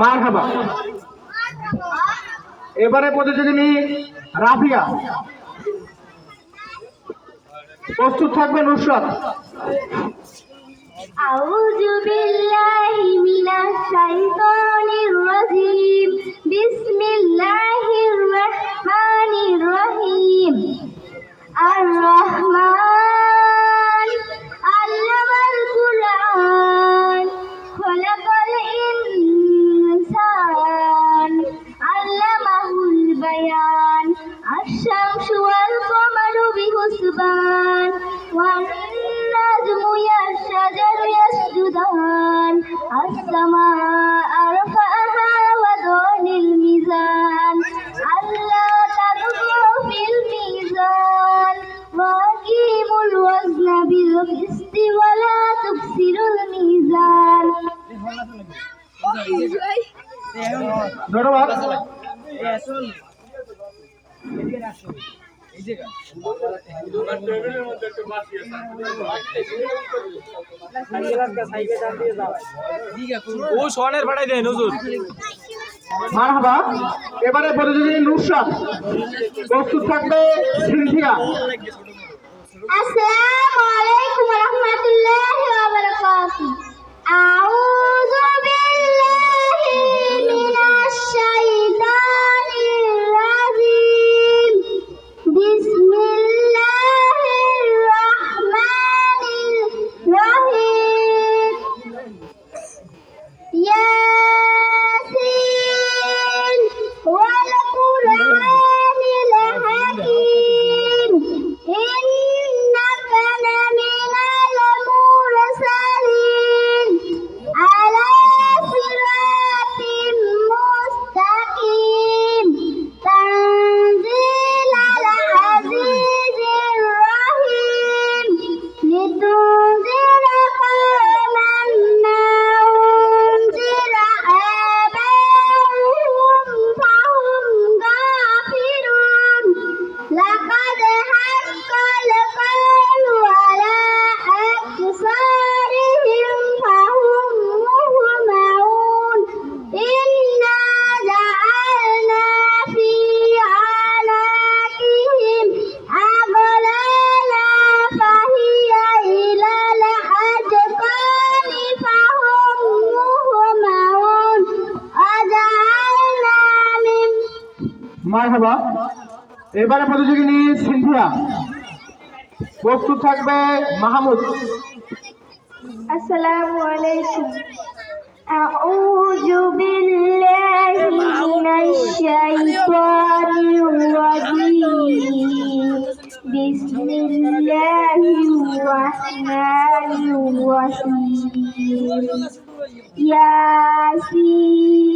মার এবারে প্রতিযোগিনী রাফিয়া। প্রস্তুত থাকবে নুসরাত। আউযু বিল্লাহি মিনাশ শাইতানির রাজিম। والنجم والشجر يسجدان السماء رفعها وضع الميزان ألا تطغوا في الميزان وأقيموا الوزن بالقسط ولا تبصروا الميزان ধন্যবাদ ও সোয়ানের ভাড়াই দেয় নজুর মারহাবা এবারে প্রতিযোগী নুসরাত প্রস্তুত থাকবে সিনথিয়া আসসালামু আলাইকুম ওয়া রাহমাতুল্লাহি ওয়া বারাকাতুহু। আউযু মারহাবা এবারে প্রতিযোগিনী সিন্ধিয়া প্রস্তুত থাকবে মাহমুদ। আসসালামু আলাইকুম। আউযু বিল্লাহি মিনাশ শাইতানির রাজীম। বিসমিল্লাহির রাহমানির রাহিম। ইয়াসিন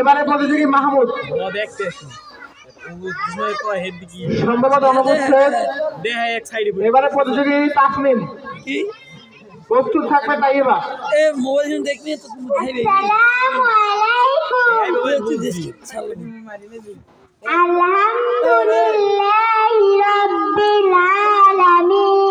এবারে প্রতিযোগী মাহমুদ। সম্ভবত অনুপস্থিত এবারে প্রতিযোগী তাসমিম কি? প্রস্তুত থাকবে তাই এবার। এ মোবাইল যখন দেখবি তো আলহামদুলিল্লাহ রাব্বিল আলামিন।